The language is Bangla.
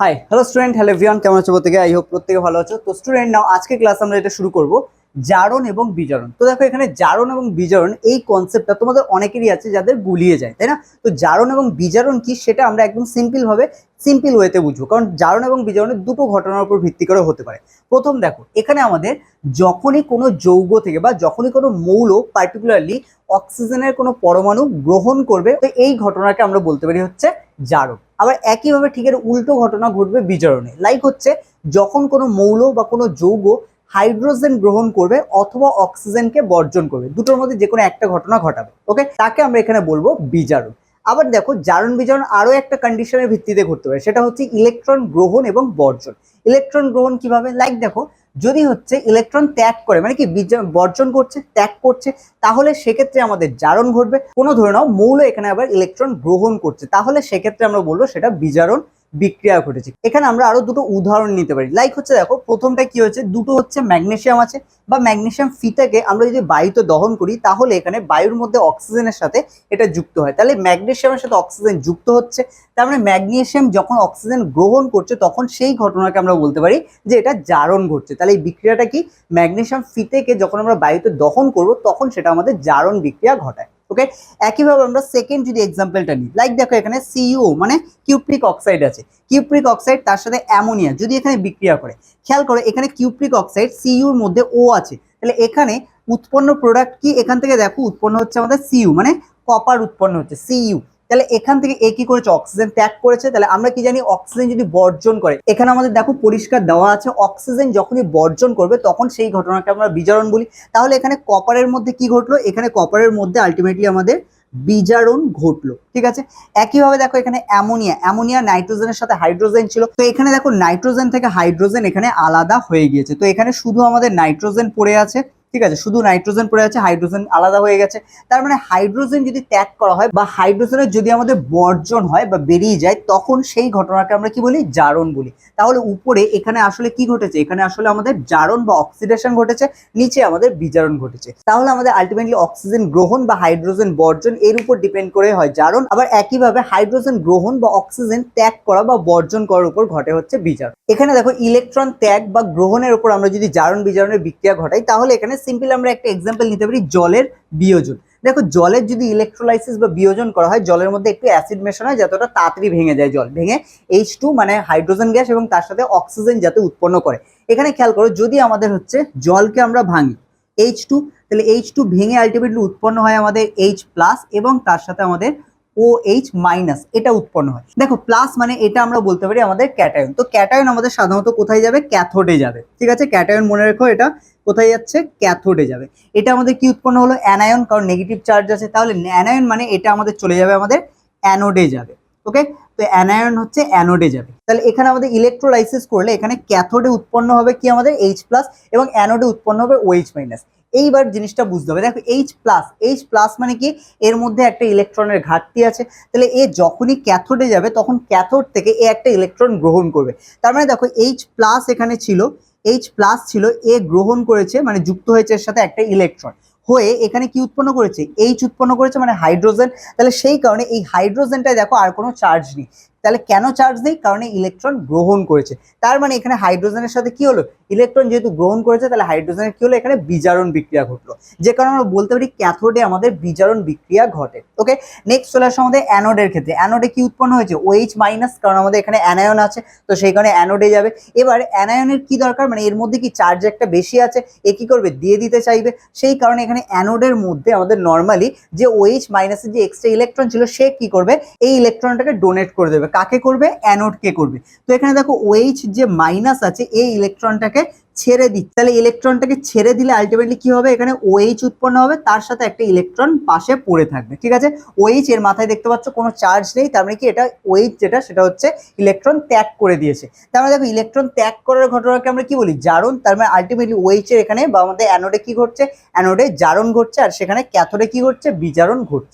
Hi hello student hello everyone কেমন আছো প্রত্যেকে? আই হোপ প্রত্যেকে ভালো আছো। তো স্টুডেন্ট নাও আজকে ক্লাস আমরা এটা শুরু করব জারণ এবং বিজারণ। তো দেখো এখানে জারণ এবং বিজারণ এই কনসেপ্টটা তোমাদের অনেকেরই আছে যাদের গুলিয়ে যায়, তাই না? তো জারণ এবং বিজারণ কি সেটা আমরা একদম সিম্পল ভাবে সিম্পল ওয়েতে বুঝব। কারণ জারণ এবং বিজারণের দুটো ঘটনার উপর ভিত্তি করে হতে পারে। প্রথম দেখো, এখানে আমাদের যখনই কোনো যৌগ থেকে বা যখনই কোনো মৌল পার্টিকুলারলি অক্সিজেনের কোনো পরমাণু গ্রহণ করবে, তো এই ঘটনাকে আমরা বলতে পারি হচ্ছে জারণ। আবার একইভাবে ঠিক এর উল্টো ঘটনা ঘটবে বিজারণে লাইক হচ্ছে যখন কোনো মৌল বা কোনো যৌগ হাইড্রোজেন গ্রহণ করবে অথবা অক্সিজেনকে বর্জন করবে। দুটোর মধ্যে যে কোনো একটা ঘটনা ঘটাবে। ওকে তাকে আমরা এখানে বলব বিজারণ। আবার দেখো, জারণ বিজারণ আরও একটা কন্ডিশনের ভিত্তিতে ঘটতে পারে। সেটা হচ্ছে ইলেকট্রন গ্রহণ এবং বর্জন। ইলেকট্রন গ্রহণ কীভাবে? লাইক দেখো যদি হচ্ছে ইলেকট্রন ত্যাগ করে মানে কি বর্জন করছে, ত্যাগ করছে, তাহলে সেক্ষেত্রে আমাদের জারণ ঘটবে। কোনো ধরে নাও, মৌল এখানে আবার ইলেকট্রন গ্রহণ করছে। তাহলে সেক্ষেত্রে আমরা বলব সেটা বিজারণ বিক্রিয়া ঘটেছে। এখানে আমরা আরও দুটো উদাহরণ নিতে পারি। লাইক হচ্ছে দেখো, প্রথমটা কি হচ্ছে দুটো হচ্ছে ম্যাগনেসিয়াম আছে বা ম্যাগনেসিয়াম ফিতাকে আমরা যদি বায়ুতে দহন করি, তাহলে এখানে বায়ুর মধ্যে অক্সিজেনের সাথে এটা যুক্ত হয়। তাহলে ম্যাগনেসিয়ামের সাথে অক্সিজেন যুক্ত হচ্ছে। তার মানে ম্যাগনেসিয়াম যখন অক্সিজেন গ্রহণ করছে, তখন সেই ঘটনাকে আমরা বলতে পারি যে এটা জারণ ঘটছে। তাহলে এই বিক্রিয়াটা কি? ম্যাগনেসিয়াম ফিতেকে যখন আমরা বায়ুতে দহন করব, তখন সেটা আমাদের জারণ বিক্রিয়া ঘটায়। ওকে একইভাবে আমরা সেকেন্ড যদি এক্সাম্পলটা নিই লাইক দেখো এখানে সিইও মানে কিউপ্রিক অক্সাইড আছে। কিউপ্রিক অক্সাইড তার সাথে অ্যামোনিয়া যদি এখানে বিক্রিয়া করে। খেয়াল করো, এখানে কিউপ্রিক অক্সাইড সিইউর মধ্যে ও আছে। তাহলে এখানে উৎপন্ন প্রোডাক্ট কি? এখান থেকে দেখো, উৎপন্ন হচ্ছে আমাদের সিইউ মানে কপার উৎপন্ন হচ্ছে সিইউ তাহলে এখান থেকে এ কি করেছে? অক্সিজেন ত্যাগ করেছে। তাহলে আমরা কি জানি, অক্সিজেন যদি বর্জন করে। এখানে আমাদের দেখো পরিষ্কার দেওয়া আছে, অক্সিজেন যখনই বর্জন করবে, তখন সেই ঘটনাকে আমরা বিজারণ বলি। তাহলে এখানে কপারের মধ্যে কি ঘটলো? এখানে কপারের মধ্যে আলটিমেটলি আমাদের বিজারণ ঘটলো, ঠিক আছে? একইভাবে দেখো এখানে অ্যামোনিয়া অ্যামোনিয়া নাইট্রোজেনের সাথে হাইড্রোজেন ছিল। তো এখানে দেখো নাইট্রোজেন থেকে হাইড্রোজেন এখানে আলাদা হয়ে গিয়েছে। তো এখানে শুধু আমাদের নাইট্রোজেন পড়ে আছে ঠিক আছে? শুধু নাইট্রোজেন পড়ে আছে হাইড্রোজেন আলাদা হয়ে গেছে। তার মানে হাইড্রোজেন যদি ত্যাগ করা হয় বা হাইড্রোজেনের যদি আমাদের বর্জন হয় বা বেরিয়ে যায়, তখন সেই ঘটনাকে আমরা কি বলি? জারণ বলি। তাহলে উপরে এখানে আসলে কি ঘটেছে? এখানে আসলে আমাদের জারণ বা অক্সিডেশন ঘটেছে, নিচে আমাদের বিজারণ ঘটেছে। তাহলে আমাদের আলটিমেটলি অক্সিজেন গ্রহণ বা হাইড্রোজেন বর্জন এর উপর ডিপেন্ড করে হয় জারণ। আবার একইভাবে হাইড্রোজেন গ্রহণ বা অক্সিজেন ত্যাগ করা বা বর্জন করার উপর ঘটে হচ্ছে বিজারণ। এখানে দেখো ইলেকট্রন ত্যাগ বা গ্রহণের উপর আমরা যদি জারণ বিজারণের বিক্রিয়া ঘটাই, তাহলে এখানে সিম্পল আমরা একটা এক্সাম্পল নিতে পারি জলের বিয়োজন। দেখো জলের যদি ইলেকট্রোলাইসিস বা বিয়োজন করা হয়, জলের মধ্যে একটু অ্যাসিড মেশানো হয়, যতটা তাড়াতাড়ি ভেঙে যায় জল। ভেঙে এইচ টু মানে হাইড্রোজেন গ্যাস এবং তার সাথে অক্সিজেন যাতে উৎপন্ন করে। এখানে খেয়াল করো, যদি আমাদের হচ্ছে জলকে আমরা ভাঙি এইচ টু তাহলে এইচ টু ভেঙে আলটিমেটলি উৎপন্ন হয় আমাদের এইচ প্লাস এবং তার সাথে আমাদের ও এইচ মাইনাস এটা উৎপন্ন হয়। দেখো প্লাস মানে এটা আমরা বলতে পারি আমাদের ক্যাটায়ন তো ক্যাটায়ন আমাদের সাধারণত কোথায় যাবে? ক্যাথোডে যাবে। ঠিক আছে? ক্যাটায়ন মনে রেখো এটা কোথায় যাচ্ছে? ক্যাথোডে যাবে। এটা আমাদের কি উৎপন্ন হলো? অ্যানায়ন কারণ নেগেটিভ চার্জ আছে। তাহলে অ্যানায়ন মানে এটা আমাদের চলে যাবে, আমাদের অ্যানোডে যাবে। ওকে তো অ্যানায়ন হচ্ছে অ্যানোডে যাবে। তাহলে এখানে আমাদের ইলেকট্রোলাইসিস করলে এখানে ক্যাথোডে উৎপন্ন হবে কি আমাদের? এইচ প্লাস এবং অ্যানোডে উৎপন্ন হবে ওএইচ মাইনাস এইবার জিনিসটা বুঝতে হবে। দেখো এইচ প্লাস এইচ প্লাস মানে কি? এর মধ্যে একটা ইলেকট্রনের ঘাটতি আছে। তাহলে এ যখনই ক্যাথোডে যাবে, তখন ক্যাথোড থেকে এ একটা ইলেকট্রন গ্রহণ করবে। তার মানে দেখো এইচ প্লাস এখানে ছিল এইচ প্লাস ছিল, এ গ্রহণ করেছে মানে যুক্ত হয়েছে এর সাথে একটা ইলেকট্রন হয়ে এখানে কি উৎপন্ন করেছে? এইচ উৎপন্ন করেছে মানে হাইড্রোজেন তাহলে সেই কারণে এই হাইড্রোজেনটায় দেখো আর কোনো চার্জ নেই। তাহলে কেন চার্জ নেই? কারণ ইলেকট্রন গ্রহণ করেছে। তার মানে এখানে হাইড্রোজেনের সাথে কি হলো? ইলেকট্রন যেহেতু গ্রহণ করেছে, তাহলে হাইড্রোজেনের কি হলো? এখানে বিজারণ বিক্রিয়া ঘটলো। যে কারণে আমরা বলতে পারি ক্যাথোডে আমাদের বিজারণ বিক্রিয়া ঘটে। ওকে নেক্সট চলে আসে আমাদের অ্যানোডের ক্ষেত্রে। অ্যানোডে কি উৎপন্ন হয়েছে? ওএইচ মাইনাস কারণ আমাদের এখানে অ্যানায়ন আছে, তো সেই কারণে অ্যানোডে যাবে। এবার অ্যানায়নের কি দরকার? মানে এর মধ্যে কি চার্জ একটা বেশি আছে, এ কি করবে? দিয়ে দিতে চাইবে। সেই কারণে এখানে অ্যানোডের মধ্যে আমাদের নর্মালি যে ওএইচ মাইনাসের যে এক্সট্রা ইলেকট্রন ছিল, সে কি করবে? এই ইলেকট্রনটাকে ডোনেট করে দেবে। কাকে করবে? অ্যানোডকে করবে। তো এখানে দেখো ওএইচ যে মাইনাস আছে, এই ইলেকট্রনটাকে ছেড়ে দিচ্ছে। তাহলে ইলেকট্রনটাকে ছেড়ে দিলে আলটিমেটলি কি হবে? এখানে ওএইচ উৎপন্ন হবে, তার সাথে একটা ইলেকট্রন পাশে পড়ে থাকবে। ঠিক আছে? ওএইচ এর মাথায় দেখতে পাচ্ছ কোনো চার্জ নেই, তার মানে কি এটা ওএইচ যেটা, সেটা হচ্ছে ইলেকট্রন ত্যাগ করে দিয়েছে। তার মানে দেখো ইলেকট্রন ত্যাগ করার ঘটনাকে আমরা কি বলি? জারণ। তার মানে আলটিমেটলি ওএইচ এর এখানে বা আমাদের অ্যানোডে কি ঘটছে? অ্যানোডে জারণ ঘটছে, আর সেখানে ক্যাথোডে কি ঘটছে? বিজারণ ঘটছে।